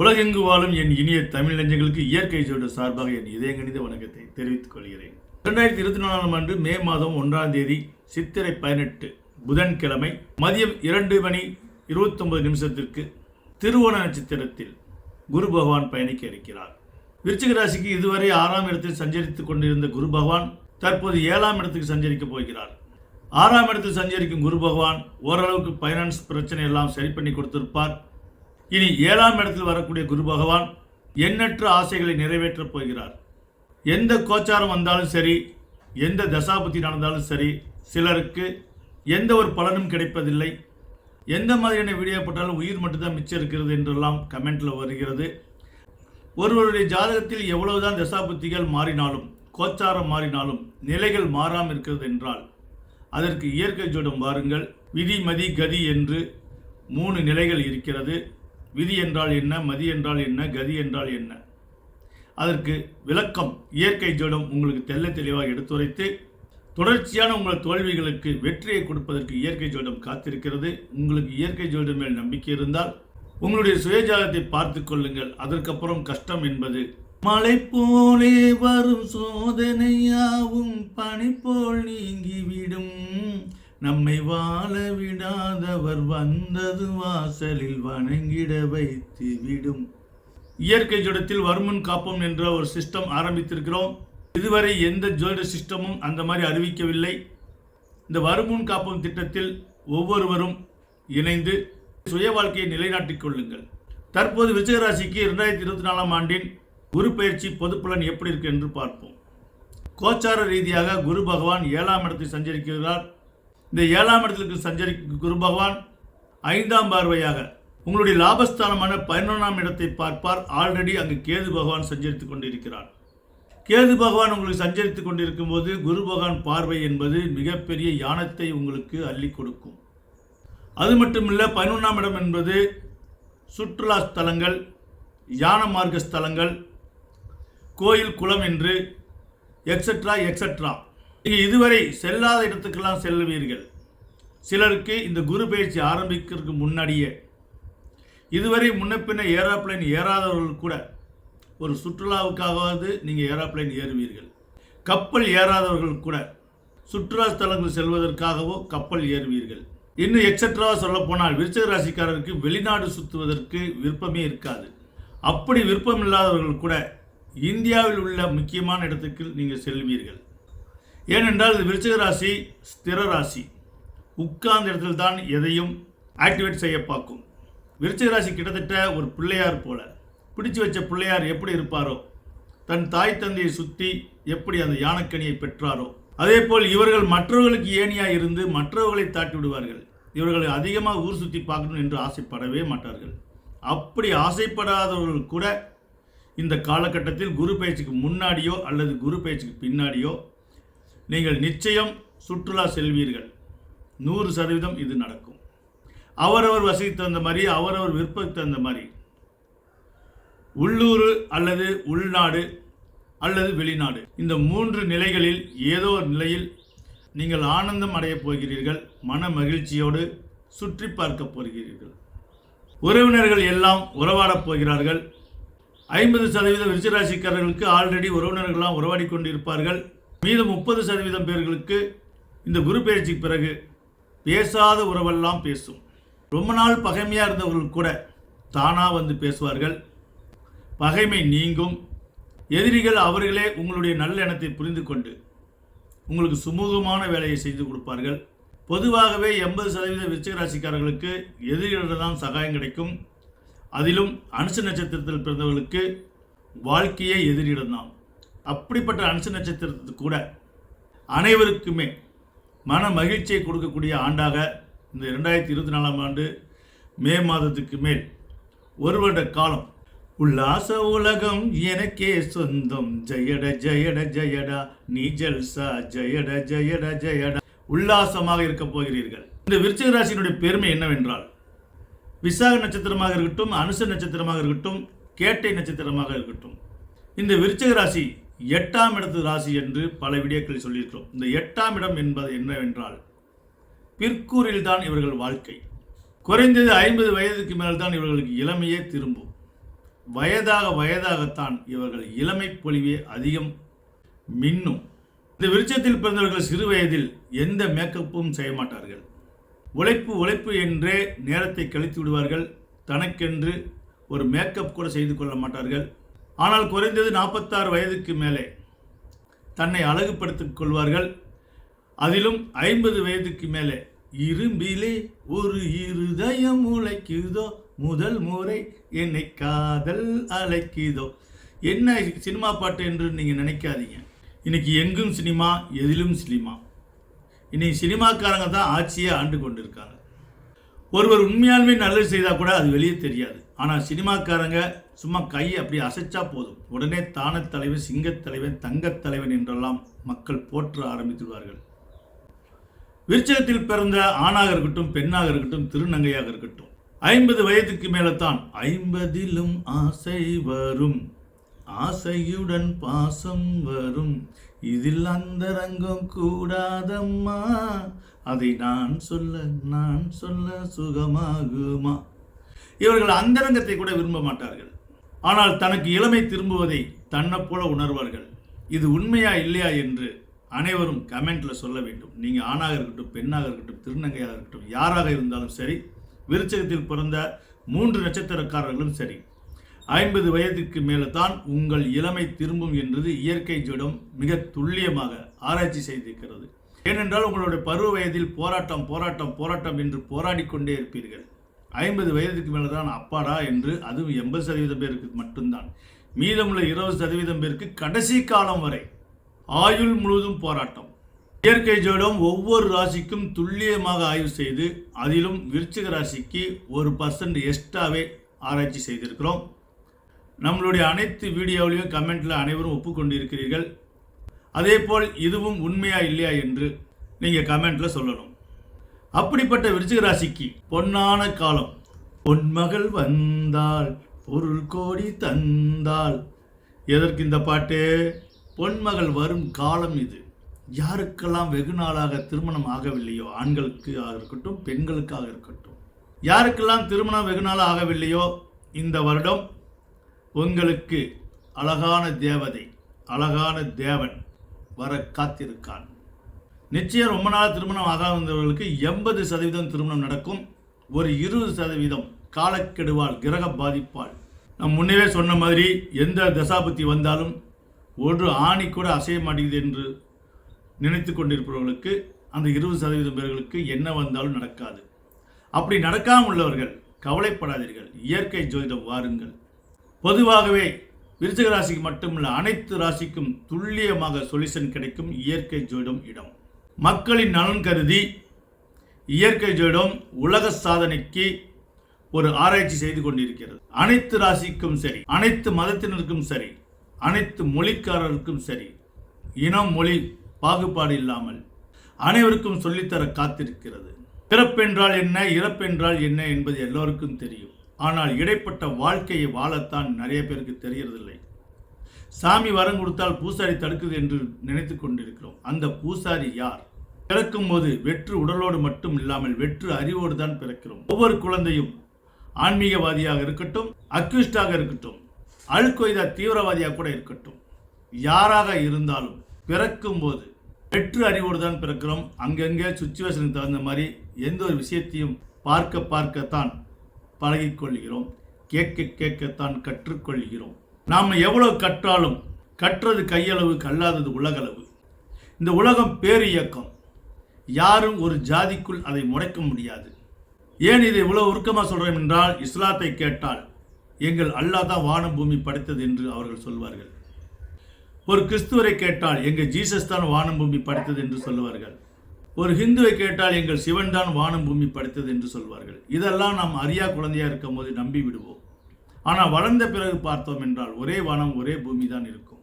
உலகெங்கு வாழும் என் இனிய தமிழ் நெஞ்சங்களுக்கு இயற்கை ஜோட சார்பாக என் இதயங்கணித வணக்கத்தை தெரிவித்துக் கொள்கிறேன். இரண்டாயிரத்தி இருபத்தி நாலாம் ஆண்டு மே மாதம் ஒன்றாம் தேதி சித்திரை பதினெட்டு புதன்கிழமை மதியம் இரண்டு மணி இருபத்தொன்பது நிமிஷத்திற்கு திருவோண நட்சத்திரத்தில் குரு பகவான் பயணிக்க இருக்கிறார். விருச்சிக ராசிக்கு இதுவரை ஆறாம் இடத்தில் சஞ்சரித்துக் கொண்டிருந்த குரு பகவான் தற்போது ஏழாம் இடத்துக்கு சஞ்சரிக்கப் போகிறார். ஆறாம் இடத்தில் சஞ்சரிக்கும் குரு பகவான் ஓரளவுக்கு ஃபைனான்ஸ் பிரச்சனை எல்லாம் சரி பண்ணி கொடுத்திருப்பார். இனி ஏழாம் இடத்தில் வரக்கூடிய குரு பகவான் எண்ணற்ற ஆசைகளை நிறைவேற்றப் போகிறார். எந்த கோச்சாரம் வந்தாலும் சரி எந்த தசாபுத்தி நடந்தாலும் சரி சிலருக்கு எந்த ஒரு பலனும் கிடைப்பதில்லை. எந்த மாதிரியான வீடியோ போட்டாலும் உயிர் மட்டும்தான் மிச்சம் இருக்கிறது என்றெல்லாம் கமெண்டில் வருகிறது. ஒருவருடைய ஜாதகத்தில் எவ்வளவுதான் தசாபுத்திகள் மாறினாலும் கோச்சாரம் மாறினாலும் நிலைகள் மாறாமல் இருக்கிறது என்றால் அதற்கு இயற்கை ஜோடம் வாருங்கள். விதி மதி கதி என்று மூணு நிலைகள் இருக்கிறது. விதி என்றால் என்ன மதி என்றால் என்ன கதி என்றால் என்ன? அதற்கு விளக்கம் இயற்கை ஜோடம் உங்களுக்கு தெள்ள தெளிவாக எடுத்துரைத்து தொடர்ச்சியான உங்கள் தோல்விகளுக்கு வெற்றியை கொடுப்பதற்கு இயற்கை ஜோடம் காத்திருக்கிறது. உங்களுக்கு இயற்கை ஜோடம் மேல் நம்பிக்கை இருந்தால் உங்களுடைய சுயஜாதத்தை பார்த்து கொள்ளுங்கள். அதற்கப்புறம் கஷ்டம் என்பது மழை போலே வரும் சோதனையாவும் பனி போல் நீங்கிவிடும். நம்மை வாழ விடாதவர் வந்தது வாசலில் வணங்கிட வைத்து விடும். இயற்கை ஜோடத்தில் வருமுன் காப்போம் என்ற ஒரு சிஸ்டம் ஆரம்பித்திருக்கிறோம். இதுவரை எந்த ஜோட சிஸ்டமும் அந்த மாதிரி அறிவிக்கவில்லை. இந்த வருமுன் காப்போம் திட்டத்தில் ஒவ்வொருவரும் இணைந்து சுய வாழ்க்கையை நிலைநாட்டிக் கொள்ளுங்கள். தற்போது விஜயராசிக்கு இரண்டாயிரத்தி இருபத்தி நாலாம் ஆண்டின் குரு பயிற்சி பொதுப்பலன் எப்படி இருக்கு என்று பார்ப்போம். கோச்சார ரீதியாக குரு பகவான் ஏழாம் இடத்தில் சஞ்சரிக்கிறார். இந்த ஏழாம் இடத்திற்கு சஞ்சரி குரு பகவான் ஐந்தாம் பார்வையாக உங்களுடைய லாபஸ்தானமான பதினொன்றாம் இடத்தை பார்ப்பார். ஆல்ரெடி அங்கு கேது பகவான் சஞ்சரித்து கொண்டிருக்கிறார். கேது பகவான் உங்களுக்கு சஞ்சரித்துக் கொண்டிருக்கும் போது குரு பகவான் பார்வை என்பது மிகப்பெரிய யானத்தை உங்களுக்கு அள்ளி கொடுக்கும். அது மட்டுமில்ல பதினொன்றாம் இடம் என்பது சுற்றுலா ஸ்தலங்கள் யான மார்க்க ஸ்தலங்கள் கோயில் குளம் என்று எக்ஸட்ரா எக்ஸட்ரா நீங்கள் இதுவரை செல்லாத இடத்துக்கெல்லாம் செல்லுவீர்கள். சிலருக்கு இந்த குரு பயிற்சி ஆரம்பிக்கிறதுக்கு முன்னாடியே இதுவரை முன்னப்பின்ன ஏரோப்ளைன் ஏறாதவர்கள் கூட ஒரு சுற்றுலாவுக்காகவாவது நீங்கள் ஏரோப்ளைன் ஏறுவீர்கள். கப்பல் ஏறாதவர்கள் கூட சுற்றுலா ஸ்தலங்கள் செல்வதற்காகவோ கப்பல் ஏறுவீர்கள். இன்னும் எக்ஸட்ராவாக சொல்லப்போனால் போனால் ராசிக்காரருக்கு வெளிநாடு சுற்றுவதற்கு விருப்பமே இருக்காது. அப்படி விருப்பம் இல்லாதவர்கள் கூட இந்தியாவில் உள்ள முக்கியமான இடத்துக்கு நீங்கள் செல்வீர்கள். ஏனென்றால் இது விருச்சிக ராசி ஸ்திர ராசி. உட்கார்ந்த இடத்தில் தான் எதையும் ஆக்டிவேட் செய்ய பார்க்கும். விருச்சிக ராசி கிட்டத்தட்ட ஒரு பிள்ளையார் போல. பிடிச்சு வச்ச பிள்ளையார் எப்படி இருப்பாரோ தன் தாய் தந்தையை சுற்றி எப்படி அந்த யானைக்கணியை பெற்றாரோ அதே போல் இவர்கள் மற்றவர்களுக்கு ஏணியாக இருந்து மற்றவர்களை தாட்டி விடுவார்கள். இவர்கள் அதிகமாக ஊர் சுற்றி பார்க்கணும் என்று ஆசைப்படவே மாட்டார்கள். அப்படி ஆசைப்படாதவர்கள் கூட இந்த காலகட்டத்தில் குரு பயிற்சிக்கு முன்னாடியோ அல்லது குரு பயிற்சிக்கு பின்னாடியோ நீங்கள் நிச்சயம் சுற்றுலா செல்வீர்கள். நூறு சதவீதம் இது நடக்கும். அவரவர் வசதிக்கு தகுந்த மாதிரி அவரவர் விருப்பத்துக்கு தகுந்த மாதிரி. உள்ளூர் அல்லது உள்நாடு அல்லது வெளிநாடு. இந்த மூன்று நிலைகளில் ஏதோ ஒரு நிலையில் நீங்கள் ஆனந்தம் அடையப் போகிறீர்கள் மன மகிழ்ச்சியோடு சுற்றி பார்க்க போகிறீர்கள். உறவினர்கள் எல்லாம் உறவாடப் போகிறார்கள். ஐம்பது சதவீத விருச்சராசிக்காரர்களுக்கு ஆல்ரெடி உறவினர்கள்லாம் உறவாடி கொண்டிருப்பார்கள். மீதம் முப்பது சதவீதம் பேர்களுக்கு இந்த குரு பயிற்சிக்கு பிறகு பேசாத உறவெல்லாம் பேசும். ரொம்ப நாள் பகைமையாக இருந்தவர்கள் கூட தானாக வந்து பேசுவார்கள். பகைமை நீங்கும். எதிரிகள் அவர்களே உங்களுடைய நல்லெண்ணத்தை புரிந்து கொண்டு உங்களுக்கு சுமூகமான வேலையை செய்து கொடுப்பார்கள். பொதுவாகவே எண்பது சதவீத விருச்சிகராசிக்காரர்களுக்கு எதிரிகளிடம் தான் சகாயம் கிடைக்கும். அதிலும் அனுச நட்சத்திரத்தில் பிறந்தவர்களுக்கு வாழ்க்கையே எதிரிடம்தான் அப்படிப்பட்ட அனுச நட்சத்திரத்து கூட அனைவருக்குமே மன மகிழ்ச்சியை கொடுக்கக்கூடிய ஆண்டாக இந்த ரெண்டாயிரத்தி இருபத்தி நாலாம் ஆண்டு மே மாதத்துக்கு மேல் ஒரு வருட காலம். உல்லாச உலகம் எனக்கே சொந்தம். ஜெயட ஜெயட ஜெயடா. நீ ஜல்சா ஜெயட ஜெயட ஜெயடா. உல்லாசமாக இருக்க போகிறீர்கள். இந்த விருச்சிக ராசியினுடைய பெருமை என்னவென்றால் விசாக நட்சத்திரமாக இருக்கட்டும் அனுச நட்சத்திரமாக இருக்கட்டும் கேட்டை நட்சத்திரமாக இருக்கட்டும் இந்த விருச்சிக ராசி எட்டாம் இடத்து ராசி என்று பல வீடியோக்களில் சொல்லியிருக்கிறோம். இந்த எட்டாம் இடம் என்பது என்னவென்றால் பிற்கூரில் தான் இவர்கள் வாழ்க்கை. குறைந்தது ஐம்பது வயதுக்கு மேல் தான் இவர்களுக்கு இளமையே திரும்பும். வயதாக வயதாகத்தான் இவர்கள் இளமை பொலிவே அதிகம் மின்னும். இந்த விருட்சத்தில் பிறந்தவர்கள் சிறு வயதில் எந்த மேக்கப்பும் செய்ய மாட்டார்கள். உழைப்பு உழைப்பு என்றே நேரத்தை கழித்து விடுவார்கள். தனக்கென்று ஒரு மேக்கப் கூட செய்து கொள்ள மாட்டார்கள். ஆனால் குறைந்தது நாற்பத்தாறு வயதுக்கு மேலே தன்னை அழகுபடுத்திக் கொள்வார்கள். அதிலும் ஐம்பது வயதுக்கு மேலே இரும்பிலே ஒரு இருதயம் உழைக்குதோ? முதல் முறை என்னை காதல் அழைக்குதோ? என்ன சினிமா பாட்டு என்று நீங்கள் நினைக்காதீங்க. இன்னைக்கு எங்கும் சினிமா எதிலும் சினிமா. இன்னைக்கு சினிமாக்காரங்க தான் ஆட்சியை ஆண்டு கொண்டிருக்காங்க. ஒருவர் உண்மையாலுமே நல்லது செய்தால் கூட அது வெளியே தெரியாது. ஆனால் சினிமாக்காரங்க சும்மா கையை அப்படி அசைச்சா போதும். உடனே தானத் தலைவன் சிங்கத் தலைவன் தங்கத் தலைவன் என்றெல்லாம் மக்கள் போற்ற ஆரம்பித்துள்ளார்கள். விருச்சகத்தில் பிறந்த ஆணாக இருக்கட்டும் பெண்ணாக இருக்கட்டும் திருநங்கையாக இருக்கட்டும் ஐம்பது வயதுக்கு மேலே தான் ஐம்பதிலும் ஆசை வரும். ஆசையுடன் பாசம் வரும். இதில் அந்தரங்கம் கூடாதம்மா. அதை நான் சொல்ல நான் சொல்ல சுகமாகுமா? இவர்கள் அந்தரங்கத்தை கூட விரும்ப மாட்டார்கள். ஆனால் தனக்கு இளமை திரும்புவதை தன்னைப்போல உணர்வார்கள். இது உண்மையா இல்லையா என்று அனைவரும் கமெண்ட்ல சொல்ல வேண்டும். நீங்க ஆணாக இருக்கட்டும் பெண்ணாக இருக்கட்டும் திருநங்கையாக இருக்கட்டும் யாராக இருந்தாலும் சரி விருச்சகத்தில் பிறந்த மூன்று நட்சத்திரக்காரர்களும் சரி ஐம்பது வயதுக்கு மேலே தான் உங்கள் இளமை திரும்பும் என்றது இயற்கை ஜடம் மிக துல்லியமாக ஆராய்ச்சி செய்திருக்கிறது. ஏனென்றால் உங்களுடைய பருவ வயதில் போராட்டம் போராட்டம் போராட்டம் என்று போராடி கொண்டே இருப்பீர்கள். ஐம்பது வயதுக்கு மேலே தான் அப்பாடா என்று அதுவும் எண்பது சதவீதம் பேருக்கு மட்டும்தான். மீதமுள்ள இருபது சதவீதம் பேருக்கு கடைசி காலம் வரை ஆயுள் முழுவதும் போராட்டம். இயற்கை ஜோடம் ஒவ்வொரு ராசிக்கும் துல்லியமாக ஆய்வு செய்து அதிலும் விருச்சிக ராசிக்கு ஒரு பர்சன்ட் எக்ஸ்ட்ராவே ஆராய்ச்சி செய்திருக்கிறோம். நம்மளுடைய அனைத்து வீடியோவிலையும் கமெண்ட்டில் அனைவரும் ஒப்புக்கொண்டிருக்கிறீர்கள். அதே போல் இதுவும் உண்மையா இல்லையா என்று நீங்கள் கமெண்ட்டில் சொல்லணும். அப்படிப்பட்ட விருச்சிக ராசிக்கு பொன்னான காலம். பொன்மகள் வந்தாள் பொருள் கோடி தந்தாள் எதற்கு இந்த பாட்டு? பொன்மகள் வரும் காலம் இது. யாருக்கெல்லாம் வெகு நாளாக திருமணம் ஆகவில்லையோ ஆண்களுக்கு இருக்கட்டும் பெண்களுக்காக இருக்கட்டும். யாருக்கெல்லாம் திருமணம் வெகு நாளாக ஆகவில்லையோ இந்த வருடம் உங்களுக்கு அழகான தேவதை அழகான தேவன் வர காத்திருக்கான். நிச்சயம் ரொம்ப நாள் திருமணம் ஆகாதவர்களுக்கு எண்பது சதவீதம் திருமணம் நடக்கும். ஒரு இருபது சதவீதம் காலக்கெடுவால் கிரக பாதிப்பால். நம் முன்னவே சொன்ன மாதிரி எந்த தசாபத்தி வந்தாலும் ஒரு ஆணி கூட அசைய மாட்டேங்குது என்று நினைத்து கொண்டிருப்பவர்களுக்கு அந்த இருபது சதவீதம் பேர்களுக்கு என்ன வந்தாலும் நடக்காது. அப்படி நடக்காமல் உள்ளவர்கள் கவலைப்படாதீர்கள். இயற்கை ஜோதிடம் வாருங்கள். பொதுவாகவே விருச்சிக ராசிக்கு மட்டுமல்ல அனைத்து ராசிக்கும் துல்லியமாக சொல்யூஷன் கிடைக்கும் இயற்கை ஜோதிடம் இடம். மக்களின் நலன் கருதி இயற்கை ஜோதிடம் உலக சாதனைக்கு ஒரு ஆராய்ச்சி செய்து கொண்டிருக்கிறது. அனைத்து ராசிக்கும் சரி அனைத்து மதத்தினருக்கும் சரி அனைத்து மொழிக்காரருக்கும் சரி இனம் மொழி பாகுபாடு இல்லாமல் அனைவருக்கும் சொல்லித்தர காத்திருக்கிறது. பிறப்பென்றால் என்ன இறப்பென்றால் என்ன என்பது எல்லோருக்கும் தெரியும். ஆனால் இடைப்பட்ட வாழ்க்கையை வாழத்தான் நிறைய பேருக்கு தெரியறதில்லை. சாமி வரம் கொடுத்தால் பூசாரி தடுக்குது என்று நினைத்து கொண்டிருக்கிறோம். அந்த பூசாரி யார்? பிறக்கும் போது வெற்று உடலோடு மட்டும் இல்லாமல் வெற்று அறிவோடு தான் பிறக்கிறோம். ஒவ்வொரு குழந்தையும் ஆன்மீகவாதியாக இருக்கட்டும் அக்யூஸ்டாக இருக்கட்டும் அல் கொய்தா தீவிரவாதியாக கூட இருக்கட்டும் யாராக இருந்தாலும் பிறக்கும் போது வெற்று அறிவோடு தான் பிறக்கிறோம். அங்கங்கே சுச்சுவேஷனுக்கு தகுந்த மாதிரி எந்த ஒரு விஷயத்தையும் பார்க்க பார்க்கத்தான் பழகிக்கொள்கிறோம். கேட்க கேட்கத்தான் கற்றுக்கொள்கிறோம். நாம் எவ்வளோ கற்றாலும் கற்றது கையளவு கல்லாதது உலகளவு. இந்த உலகம் பேர் இயக்கம். யாரும் ஒரு ஜாதிக்குள் அதை முடைக்க முடியாது. ஏன் இதை இவ்வளவு உருக்கமாக சொல்கிறேன் என்றால் இஸ்லாத்தை கேட்டால் எங்கள் அல்லாஹ் தான் வானம் பூமி படைத்தது என்று அவர்கள் சொல்வார்கள். ஒரு கிறிஸ்துவரை கேட்டால் எங்கள் ஜீசஸ் தான் வானம் பூமி படைத்தது என்று சொல்லுவார்கள். ஒரு ஹிந்துவை கேட்டால் எங்கள் சிவன் தான் வானம் பூமி படைத்தது என்று சொல்வார்கள். இதெல்லாம் நாம் அறியா குழந்தையா இருக்கும் போது நம்பி விடுவோம். ஆனால் வளர்ந்த பிறகு பார்த்தோம் என்றால் ஒரே வானம் ஒரே பூமி தான் இருக்கும்.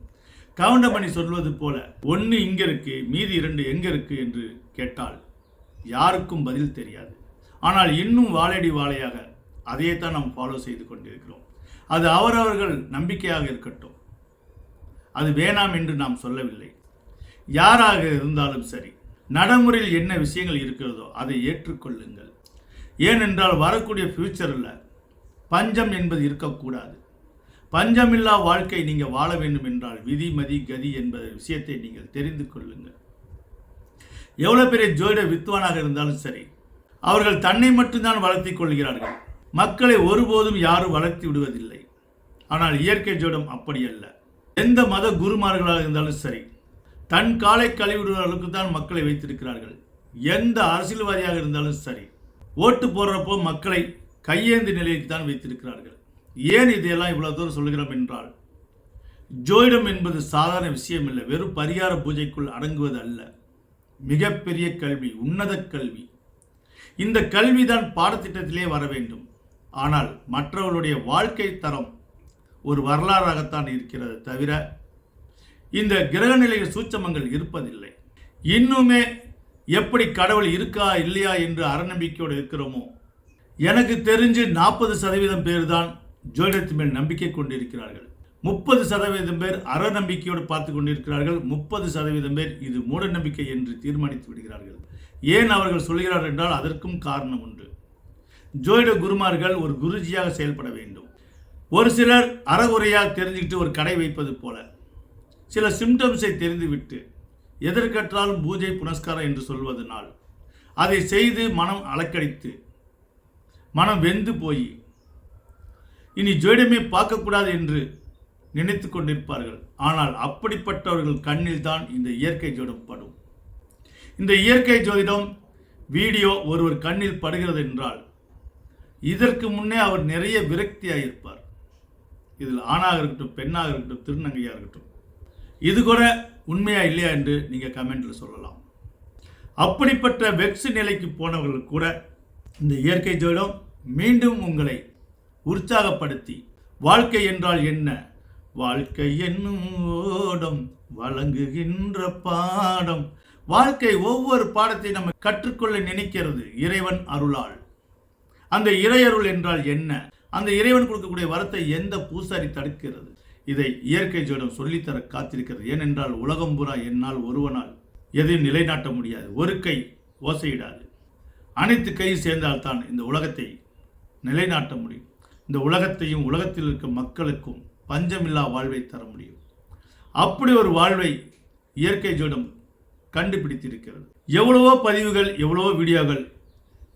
கவுண்டமணி சொல்வது போல ஒன்று இங்கே இருக்குது மீதி இரண்டு எங்கே இருக்குது என்று கேட்டால் யாருக்கும் பதில் தெரியாது. ஆனால் இன்னும் வாழடி வாழையாக அதையே தான் நாம் ஃபாலோ செய்து கொண்டிருக்கிறோம். அது அவரவர்கள் நம்பிக்கையாக இருக்கட்டும். அது வேணாம் என்று நாம் சொல்லவில்லை. யாராக இருந்தாலும் சரி நடைமுறையில் என்ன விஷயங்கள் இருக்கிறதோ அதை ஏற்றுக்கொள்ளுங்கள். ஏனென்றால் வரக்கூடிய ஃப்யூச்சரில் பஞ்சம் என்பது இருக்கக்கூடாது. பஞ்சமில்லா வாழ்க்கை நீங்கள் வாழ வேண்டும் என்றால் விதி மதி கதி என்பத விஷயத்தை நீங்கள் தெரிந்து கொள்ளுங்கள். எவ்வளோ பெரிய ஜோதிட வித்வானாக இருந்தாலும் சரி அவர்கள் தன்னை மட்டும்தான் வளர்த்திக் கொள்கிறார்கள். மக்களை ஒருபோதும் யாரும் வளர்த்தி விடுவதில்லை. ஆனால் இயற்கை ஜோடம் அப்படி அல்ல. எந்த மத குருமார்களாக இருந்தாலும் சரி தன் காலை கழிவிடுவர்களுக்கு தான் மக்களை வைத்திருக்கிறார்கள். எந்த அரசியல்வாதியாக இருந்தாலும் சரி ஓட்டு போடுறப்போ மக்களை கையேந்தி நிலைக்கு தான் வைத்திருக்கிறார்கள். ஏன் இதையெல்லாம் இவ்வளோ தூரம் சொல்கிறோம் என்றால் ஜோயிடம் என்பது சாதாரண விஷயம் இல்லை வெறும் பரிகார பூஜைக்குள் அடங்குவது அல்ல. மிகப்பெரிய கல்வி உன்னத கல்வி. இந்த கல்விதான் பாடத்திட்டத்திலே வர வேண்டும். ஆனால் மற்றவர்களுடைய வாழ்க்கை தரம் ஒரு வரலாறாகத்தான் இருக்கிறது தவிர இந்த கிரகநிலைய சூட்சமங்கள் இருப்பதில்லை. இன்னுமே எப்படி கடவுள் இருக்கா இல்லையா என்று அறநம்பிக்கையோடு இருக்கிறோமோ? எனக்கு தெரிஞ்சு நாற்பது சதவீதம் பேர் தான் ஜோதிடத்தின் மேல் நம்பிக்கை கொண்டிருக்கிறார்கள். முப்பது சதவீதம் பேர் அறநம்பிக்கையோடு பார்த்து கொண்டிருக்கிறார்கள். முப்பது சதவீதம் பேர் இது மூட நம்பிக்கை என்று தீர்மானித்து விடுகிறார்கள். ஏன் அவர்கள் சொல்கிறார்கள் என்றால் அதற்கும் காரணம் உண்டு. ஜோயிட குருமார்கள் ஒரு குருஜியாக செயல்பட வேண்டும். ஒரு சிலர் அறகுறையாக தெரிஞ்சுக்கிட்டு ஒரு கடை வைப்பது போல. சில சிம்டம்ஸை தெரிந்துவிட்டு எதற்கற்றாலும் பூஜை புனஸ்காரம் என்று சொல்வதனால் அதை செய்து மனம் அலக்கடித்து மனம் வெந்து போய் இனி ஜோயிடமே பார்க்கக்கூடாது என்று நினைத்து கொண்டிருப்பார்கள் ஆனால் அப்படிப்பட்டவர்கள் கண்ணில் தான் இந்த இயற்கை ஜோதிடம் படும். இந்த இயற்கை ஜோதிடம் வீடியோ ஒருவர் கண்ணில் படுகிறது என்றால் இதற்கு முன்னே அவர் நிறைய விரக்தியாக இருப்பார். இதில் ஆணாக இருக்கட்டும் பெண்ணாக இருக்கட்டும் திருநங்கையாக இருக்கட்டும். இது கூட உண்மையா இல்லையா என்று நீங்கள் கமெண்ட்டில் சொல்லலாம். அப்படிப்பட்ட வெக்ஸ் நிலைக்கு போனவர்கள் கூட இந்த இயற்கை ஜோதிடம் மீண்டும் உங்களை உற்சாகப்படுத்தி வாழ்க்கை என்றால் என்ன வாழ்க்கை என்னும் ஓடம் வழங்குகின்ற பாடம். வாழ்க்கை ஒவ்வொரு பாடத்தை நம்ம கற்றுக்கொள்ள நினைக்கிறது இறைவன் அருளால். அந்த இறையருள் என்றால் என்ன? அந்த இறைவன் கொடுக்கக்கூடிய வரத்தை எந்த பூசாரி தடுக்கிறது? இதை இயற்கை ஜோடம் சொல்லித்தர காத்திருக்கிறது. ஏனென்றால் உலகம் புறா என்னால் ஒருவனால் எதையும் நிலைநாட்ட முடியாது ஒரு கை ஓசையிடாது. அனைத்து கை சேர்ந்தால்தான் இந்த உலகத்தை நிலைநாட்ட முடியும். இந்த உலகத்தையும் உலகத்தில் இருக்கும் மக்களுக்கும் பஞ்சமில்லா வாழ்வை தர முடியும். அப்படி ஒரு வாழ்வை இயற்கை ஜோடம் கண்டுபிடித்திருக்கிறது. எவ்வளவோ பதிவுகள் எவ்வளவோ வீடியோக்கள்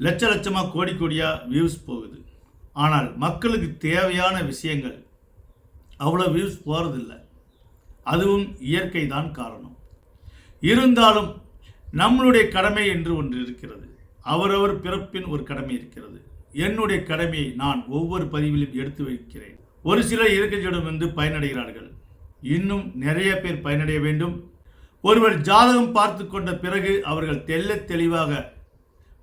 லட்ச லட்சமாக கோடி கோடியாக வியூஸ் போகுது. ஆனால் மக்களுக்கு தேவையான விஷயங்கள் அவ்வளோ வியூஸ் போகிறதில்ல அதுவும் இயற்கை தான் காரணம். இருந்தாலும் நம்மளுடைய கடமை என்று ஒன்று இருக்கிறது. அவரவர் பிறப்பின் ஒரு கடமை இருக்கிறது. என்னுடைய கடமையை நான் ஒவ்வொரு பதிவிலும் எடுத்து வைக்கிறேன். ஒரு சிலர் இயற்கையிடம் வந்து பயனடைகிறார்கள். இன்னும் நிறைய பேர் பயனடைய வேண்டும். ஒருவர் ஜாதகம் பார்த்து கொண்ட பிறகு அவர்கள் தெல்ல தெளிவாக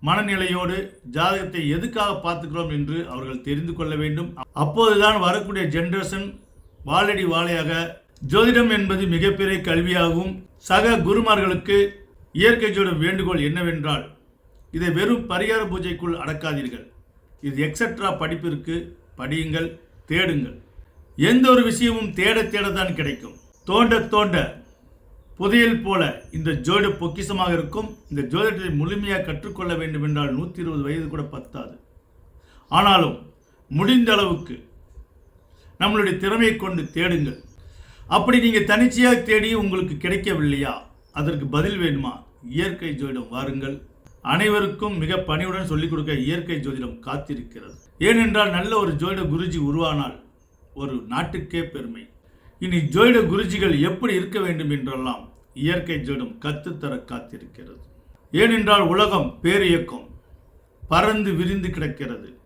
மனநிலையோடு ஜாதகத்தை எதுக்காக பார்த்துக்கிறோம் என்று அவர்கள் தெரிந்து கொள்ள வேண்டும். அப்போதுதான் வரக்கூடிய ஜென்ரேஷன் வாழடி வாழையாக ஜோதிடம் என்பது மிகப்பெரிய கல்வியாகவும் சக குருமார்களுக்கு இயற்கை ஜோடம் வேண்டுகோள் என்னவென்றால் இதை வெறும் பரிகார பூஜைக்குள் அடக்காதீர்கள். இது எக்ஸட்ரா படிப்பிற்கு படியுங்கள். தேடுங்கள். எந்த ஒரு விஷயமும் தேட தேடத்தான் கிடைக்கும். தோண்ட தோண்ட புதையல் போல இந்த ஜோடு பொக்கிசமாக இருக்கும். இந்த ஜோதிடத்தை முழுமையாக கற்றுக்கொள்ள வேண்டும் என்றால் நூற்றி இருபது வயது கூட பத்தாது. ஆனாலும் முடிந்த அளவுக்கு நம்மளுடைய திறமையை கொண்டு தேடுங்கள். அப்படி நீங்கள் தனிச்சையாக தேடி உங்களுக்கு கிடைக்கவில்லையா? அதற்கு பதில் வேணுமா இயற்கை ஜோதிடம் வாருங்கள். அனைவருக்கும் மிக பணிவுடன் சொல்லிக் கொடுக்க இயற்கை ஜோதிடம் காத்திருக்கிறது. ஏனென்றால் நல்ல ஒரு ஜோதிட குருஜி உருவானால் ஒரு நாட்டுக்கே பெருமை. இனி ஜோதிட குருஜிகள் எப்படி இருக்க வேண்டும் என்றெல்லாம் இயற்கை ஜோதிடம் கத்துத்தர காத்திருக்கிறது. ஏனென்றால் உலகம் பேரியக்கம் பறந்து விரிந்து கிடக்கிறது.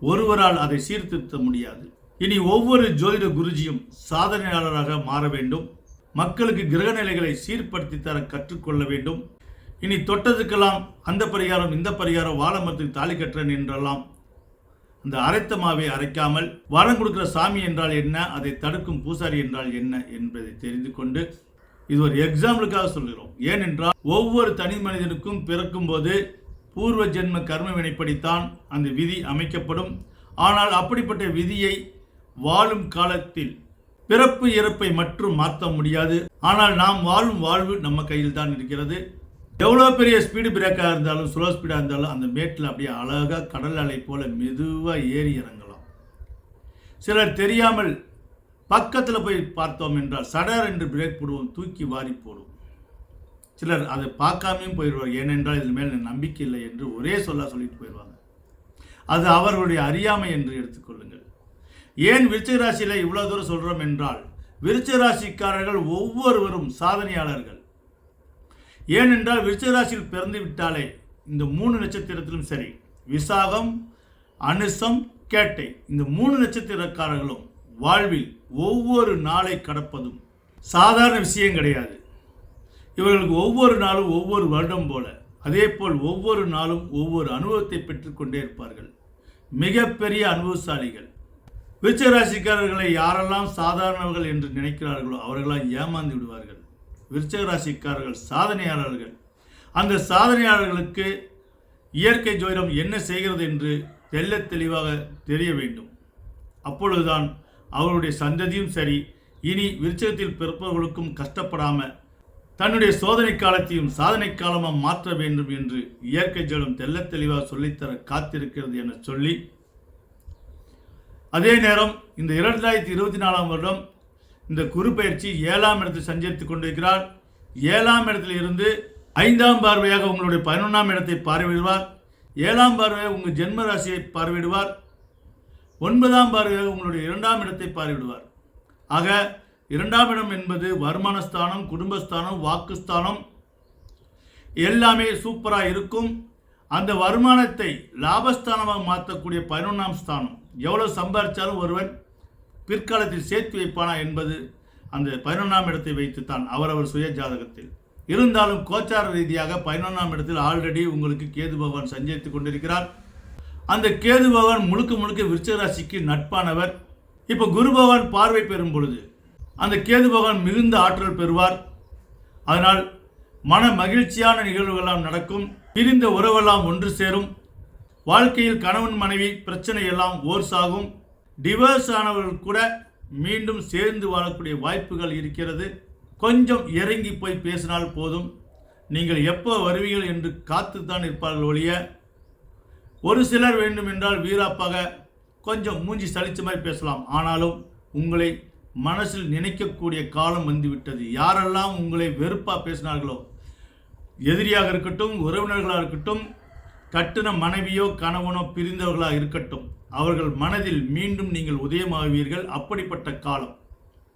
ஒருவரால் அதை சீர்திருத்த முடியாது. இனி ஒவ்வொரு ஜோதிட குருஜியும் சாதனையாளராக மாற வேண்டும். மக்களுக்கு கிரக நிலைகளை சீர்படுத்தி தர கற்றுக்கொள்ள வேண்டும். இனி தொட்டதுக்கெல்லாம் அந்த பரிகாரம் இந்த பரிகாரம் வாழமரத்துக்கு தாலி கட்டுறேன் என்றெல்லாம் அந்த அரைத்த மாவை அரைக்காமல் வாரம் கொடுக்கிற சாமி என்றால் என்ன அதை தடுக்கும் பூசாரி என்றால் என்ன என்பதை தெரிந்து கொண்டு இது ஒரு எக்ஸாம்பிளுக்காக சொல்கிறோம். ஏனென்றால் ஒவ்வொரு தனி மனிதனுக்கும் பிறக்கும் போது பூர்வ ஜென்ம கர்ம வினைப்படித்தான் அந்த விதி அமைக்கப்படும். ஆனால் அப்படிப்பட்ட விதியை வாழும் காலத்தில் பிறப்பு இறப்பை மட்டும் மாற்ற முடியாது. ஆனால் நாம் வாழும் வாழ்வு நம்ம கையில் தான் இருக்கிறது. எவ்வளோ பெரிய ஸ்பீடு பிரேக்காக இருந்தாலும் ஸ்லோ ஸ்பீடாக இருந்தாலும் அந்த மேட்டில் அப்படியே அழகாக கடல் அலை போல் மெதுவாக ஏறி இறங்கலாம். சிலர் தெரியாமல் பக்கத்தில் போய் பார்த்தோம் என்றால் சடர் என்று பிரேக் போடுவோம் தூக்கி வாரி போடும் சிலர் அதை பார்க்காமையும் போயிடுவார். ஏனென்றால் இதன் மேல் நம்பிக்கை இல்லை என்று ஒரே சொல்ல சொல்லிட்டு போயிடுவாங்க. அது அவர்களுடைய அறியாமை என்று எடுத்துக்கொள்ளுங்கள் ஏன் விருச்சிக ராசியில் இவ்வளோ தூரம் சொல்கிறோம் என்றால் விருச்சிக ராசிக்காரர்கள் ஒவ்வொருவரும் சாதனையாளர்கள். ஏனென்றால் விருச்சராசியில் பிறந்து விட்டாலே இந்த மூணு நட்சத்திரத்திலும் சரி விசாகம் அனுசம் கேட்டை இந்த மூணு நட்சத்திரக்காரர்களும் வாழ்வில் ஒவ்வொரு நாளை கடப்பதும் சாதாரண விஷயம் கிடையாது. இவர்களுக்கு ஒவ்வொரு நாளும் ஒவ்வொரு வருடம் போல அதேபோல் ஒவ்வொரு நாளும் ஒவ்வொரு அனுபவத்தை பெற்றுக்கொண்டே இருப்பார்கள். மிகப்பெரிய அனுபவசாலிகள். விருச்சராசிக்காரர்களை யாரெல்லாம் சாதாரணவர்கள் என்று நினைக்கிறார்களோ அவர்களால் ஏமாந்து விடுவார்கள். விருச்சகராசிக்காரர்கள் சாதனையாளர்கள். அந்த சாதனையாளர்களுக்கு இயற்கை ஜோதிடம் என்ன செய்கிறது என்று தெல்ல தெளிவாக தெரிய வேண்டும். அப்பொழுதுதான் அவருடைய சந்ததியும் சரி இனி விருச்சகத்தில் பிறப்பவர்களுக்கும் கஷ்டப்படாமல் தன்னுடைய சோதனை காலத்தையும் சாதனை காலமாக மாற்ற வேண்டும் என்று இயற்கை ஜோதிடம் தெல்ல தெளிவாக சொல்லித்தர காத்திருக்கிறது என சொல்லி அதே நேரம் இந்த இரண்டாயிரத்தி இருபத்தி நாலாம் வருடம் இந்த குரு பயிற்சி ஏழாம் இடத்தில் சஞ்சரித்து கொண்டிருக்கிறார். ஏழாம் இடத்தில் இருந்து ஐந்தாம் பார்வையாக உங்களுடைய பதினொன்றாம் இடத்தை பார்வையிடுவார். ஏழாம் பார்வையாக உங்கள் ஜென்ம ராசியை பார்வையிடுவார். ஒன்பதாம் பார்வையாக உங்களுடைய இரண்டாம் இடத்தை பார்வையிடுவார். ஆக இரண்டாம் இடம் என்பது வருமானஸ்தானம் குடும்பஸ்தானம் வாக்குஸ்தானம். எல்லாமே சூப்பராக இருக்கும். அந்த வருமானத்தை லாபஸ்தானமாக மாற்றக்கூடிய பதினொன்றாம் ஸ்தானம். எவ்வளோ சம்பாதிச்சாலும் ஒருவன் பிற்காலத்தில் சேர்த்து வைப்பானா என்பது அந்த பதினொன்றாம் இடத்தை வைத்துத்தான் அவரவர் சுய ஜாதகத்தில். இருந்தாலும் கோச்சார ரீதியாக பதினொன்றாம் இடத்தில் ஆல்ரெடி உங்களுக்கு கேது பகவான் சஞ்சரித்துக் கொண்டிருக்கிறார். அந்த கேது பகவான் முழுக்க முழுக்க விருச்சராசிக்கு நட்பானவர். இப்போ குரு பகவான் பார்வை பெறும் பொழுது அந்த கேது பகவான் மிகுந்த ஆற்றல் பெறுவார். அதனால் மன மகிழ்ச்சியான நிகழ்வுகள்லாம் நடக்கும். பிரிந்த உறவெல்லாம் ஒன்று சேரும். வாழ்க்கையில் கணவன் மனைவி பிரச்சனை எல்லாம் ஓர்ஸாகும் டிவோர்ஸ் ஆனவர்கள் கூட மீண்டும் சேர்ந்து வாழக்கூடிய வாய்ப்புகள் இருக்கிறது. கொஞ்சம் இறங்கி போய் பேசினால் போதும். நீங்கள் எப்போ வருவீர்கள் என்று காத்துத்தான் இருப்பார்கள் ஒழிய ஒரு சிலர் வேண்டுமென்றால் வீராப்பாக கொஞ்சம் மூஞ்சி சலிச்ச மாதிரி பேசலாம். ஆனாலும் உங்களை மனசில் நினைக்கக்கூடிய காலம் வந்துவிட்டது. யாரெல்லாம் உங்களை வெறுப்பாக பேசினார்களோ எதிரியாக இருக்கட்டும் உறவினர்களாக இருக்கட்டும் கட்டின மனைவியோ கணவனோ பிரிந்தவர்களாக இருக்கட்டும் அவர்கள் மனதில் மீண்டும் நீங்கள் உதயமாகுவீர்கள் அப்படிப்பட்ட காலம்.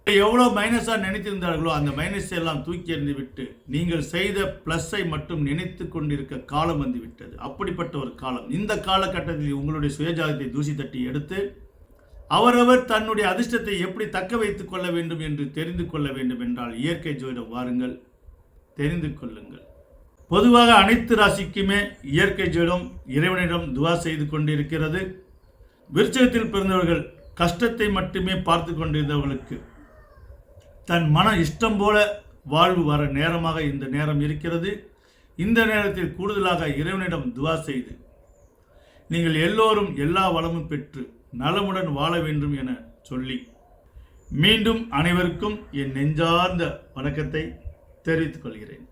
எவ்வளோ மைனஸாக நினைத்திருந்தார்களோ அந்த மைனஸை எல்லாம் தூக்கி எறிந்து விட்டு நீங்கள் செய்த ப்ளஸ்ஸை மட்டும் நினைத்து கொண்டிருக்க காலம் வந்து விட்டது. அப்படிப்பட்ட ஒரு காலம். இந்த காலகட்டத்தில் உங்களுடைய சுயஜாதத்தை தூசி தட்டி எடுத்து அவரவர் தன்னுடைய அதிர்ஷ்டத்தை எப்படி தக்க வைத்துக் கொள்ள வேண்டும் என்று தெரிந்து கொள்ள வேண்டும் என்றால் இயற்கை ஜோதிடம் வாருங்கள். தெரிந்து கொள்ளுங்கள். பொதுவாக அனைத்து ராசிக்குமே இயற்கை ஜோதிடம் இறைவனிடம் துவா செய்து கொண்டிருக்கிறது. விருச்சகத்தில் பிறந்தவர்கள் கஷ்டத்தை மட்டுமே பார்த்து கொண்டிருந்தவர்களுக்கு தன் மன இஷ்டம் போல வாழ்வு வர நேரமாக இந்த நேரம் இருக்கிறது. இந்த நேரத்தில் கூடுதலாக இறைவனிடம் துவா செய்து நீங்கள் எல்லோரும் எல்லா வளமும் பெற்று நலமுடன் வாழ வேண்டும் என சொல்லி மீண்டும் அனைவருக்கும் என் நெஞ்சார்ந்த வணக்கத்தை தெரிவித்துக் கொள்கிறேன்.